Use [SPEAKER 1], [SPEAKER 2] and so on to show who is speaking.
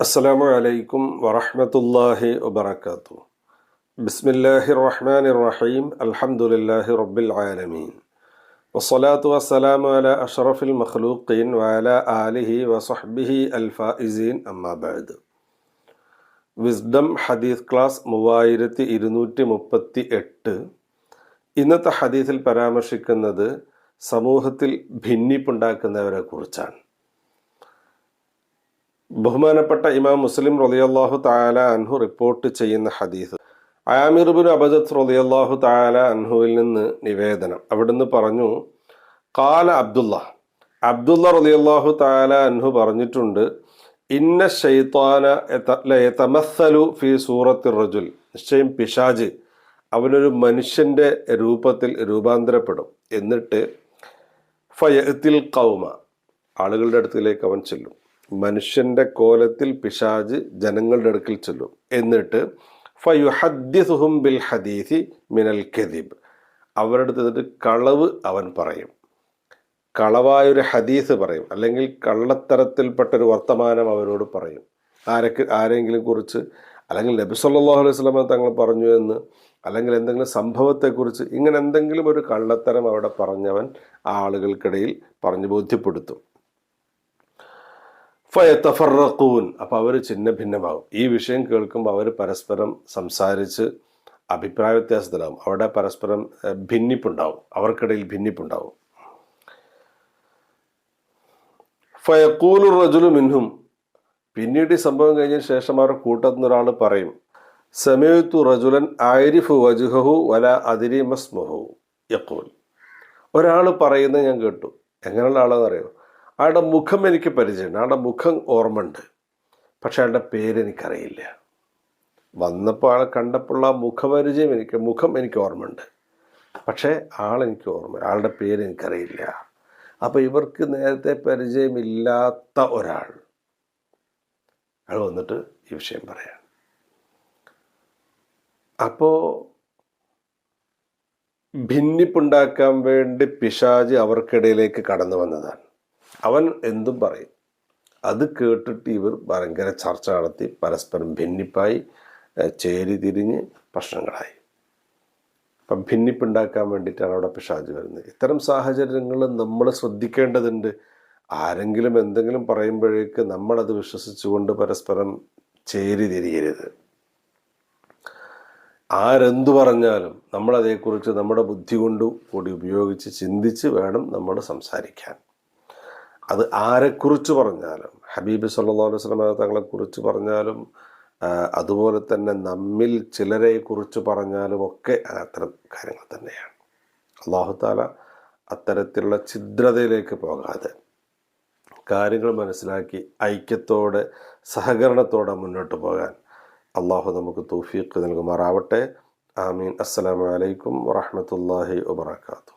[SPEAKER 1] അസ്സലാമു അലൈക്കും വറഹ്മത്തുള്ളാഹി വബറകാതുഹു ബിസ്മില്ലാഹിർ റഹ്മാനിർ റഹീം അൽഹംദുലില്ലാഹി റബ്ബിൽ ആലമീൻ വസ്സലാത്തു വസ്സലാമു അല അഷ്റഫിൽ മഖ്ലൂഖീൻ വഅല ആലിഹി വസഹ്ബിഹി അൽ ഫായിസീൻ അമ്മാ ബഅദ് വിസ്ഡം ഹദീസ് ക്ലാസ് മൂവായിരത്തി ഇരുന്നൂറ്റി മുപ്പത്തി എട്ട്. ഇന്നത്തെ ഹദീസിൽ പരാമർശിക്കുന്നത് സമൂഹത്തിൽ ഭിന്നിപ്പുണ്ടാക്കുന്നവരെ കുറിച്ചാണ്. ബഹുമാനപ്പെട്ട ഇമാം മുസ്ലിം റളിയല്ലാഹു താല അൻഹു റിപ്പോർട്ട് ചെയ്യുന്ന ഹദീസ്. അയാമിർബുൻ അബജത്ത് റളിയല്ലാഹു താല അൻഹുവിൽ നിന്ന് നിവേദനം. അവിടുന്ന് പറഞ്ഞു കാല അബ്ദുള്ള അബ്ദുള്ള റളിയല്ലാഹു താല അൻഹു പറഞ്ഞിട്ടുണ്ട് ഇന്ന ഷെയ്ത്താന ഫി സൂറത്തി റജുൽ. നിശ്ചയം പിശാജ് അവനൊരു മനുഷ്യന്റെ രൂപത്തിൽ രൂപാന്തരപ്പെടും. എന്നിട്ട് ഫയത്തിൽ കൗമ. ആളുകളുടെ അടുത്തിലേക്ക് അവൻ ചെല്ലും. മനുഷ്യന്റെ കോലത്തിൽ പിശാജ് ജനങ്ങളുടെ അടുക്കിൽ ചെല്ലും. എന്നിട്ട് ഫയുഹദ്ദിസുഹും ബിൽ ഹദീസി മിനൽ കെദിബ്. അവരുടെ അടുത്ത് കളവ് അവൻ പറയും. കളവായൊരു ഹദീസ് പറയും. അല്ലെങ്കിൽ കള്ളത്തരത്തിൽപ്പെട്ടൊരു വർത്തമാനം അവരോട് പറയും. ആരൊക്കെ ആരെങ്കിലും കുറിച്ച് അല്ലെങ്കിൽ നബി സല്ലല്ലാഹു അലൈഹി സ്വലമ തങ്ങൾ പറഞ്ഞു എന്ന് അല്ലെങ്കിൽ എന്തെങ്കിലും സംഭവത്തെക്കുറിച്ച് ഇങ്ങനെ എന്തെങ്കിലും ഒരു കള്ളത്തരം അവിടെ പറഞ്ഞവൻ ആ ആളുകൾക്കിടയിൽ പറഞ്ഞു ബോധ്യപ്പെടുത്തും. ഫയത്തഫറക്കൂൻ അപ്പോൾ അവർ ചിഹ്ന ഭിന്നമാകും. ഈ വിഷയം കേൾക്കുമ്പോൾ അവർ പരസ്പരം സംസാരിച്ച് അഭിപ്രായ വ്യത്യാസത്തിലാവും. അവിടെ പരസ്പരം ഭിന്നിപ്പുണ്ടാവും. അവർക്കിടയിൽ ഭിന്നിപ്പുണ്ടാവും. ഫയക്കൂലു റജുലു മിൻഹും പിന്നീട് ഈ സംഭവം കഴിഞ്ഞ ശേഷം അവരുടെ കൂട്ടത്തിൽ ഒരാൾ പറയും സമയത്തു റജുലൻ ആരിഫു വജുഹു വല അതിരി മസ്മുഹു യക്കൂൽ ഒരാൾ പറയുന്നത് ഞാൻ കേട്ടു. എങ്ങനെയുള്ള ആളെന്നറിയോ ആളുടെ മുഖം എനിക്ക് പരിചയമുണ്ട്. ആളുടെ മുഖം ഓർമ്മയുണ്ട്. പക്ഷെ ആളുടെ പേര് എനിക്കറിയില്ല. വന്നപ്പോൾ ആളെ കണ്ടപ്പോൾ ആ മുഖപരിചയം എനിക്ക് മുഖം എനിക്ക് ഓർമ്മയുണ്ട്. പക്ഷേ ആളെനിക്ക് ഓർമ്മ ആളുടെ പേര് എനിക്കറിയില്ല. അപ്പോൾ ഇവർക്ക് നേരത്തെ പരിചയമില്ലാത്ത ഒരാൾ അയാൾ വന്നിട്ട് ഈ വിഷയം പറയാം അപ്പോൾ ഭിന്നിപ്പുണ്ടാക്കാൻ വേണ്ടി പിശാജ് അവർക്കിടയിലേക്ക് കടന്നു വന്നതാണ്. അവൻ എന്തും പറയും. അത് കേട്ടിട്ട് ഇവർ ഭയങ്കര ചർച്ച നടത്തി പരസ്പരം ഭിന്നിപ്പായി ചേരി തിരിഞ്ഞ് പ്രശ്നങ്ങളായി. അപ്പം ഭിന്നിപ്പുണ്ടാക്കാൻ വേണ്ടിയിട്ടാണ് അവിടെ പിശാജ് വരുന്നത്. ഇത്തരം സാഹചര്യങ്ങൾ നമ്മൾ ശ്രദ്ധിക്കേണ്ടതുണ്ട്. ആരെങ്കിലും എന്തെങ്കിലും പറയുമ്പോഴേക്ക് നമ്മളത് വിശ്വസിച്ചുകൊണ്ട് പരസ്പരം ചേരി തിരിയരുത്. ആരെന്തു പറഞ്ഞാലും നമ്മളതേക്കുറിച്ച് നമ്മുടെ ബുദ്ധി കൊണ്ട് കൂടി ഉപയോഗിച്ച് ചിന്തിച്ച് വേണം നമ്മൾ സംസാരിക്കാൻ. അത് ആരെക്കുറിച്ച് പറഞ്ഞാലും ഹബീബ് അലൈഹി വസല്ലം തങ്ങളെക്കുറിച്ച് പറഞ്ഞാലും അതുപോലെ തന്നെ നമ്മിൽ ചിലരെ കുറിച്ച് പറഞ്ഞാലും ഒക്കെ അത്തരം കാര്യങ്ങൾ തന്നെയാണ്. അള്ളാഹുത്താല അത്തരത്തിലുള്ള ഛിദ്രതയിലേക്ക് പോകാതെ കാര്യങ്ങൾ മനസ്സിലാക്കി ഐക്യത്തോടെ സഹകരണത്തോടെ മുന്നോട്ട് പോകാൻ അള്ളാഹു നമുക്ക് തൗഫീഖ് നൽകുമാറാവട്ടെ. ആമീൻ. അസ്സലാമലൈക്കും വറഹ്മത്തുള്ളാഹി വബറകാതുഹു.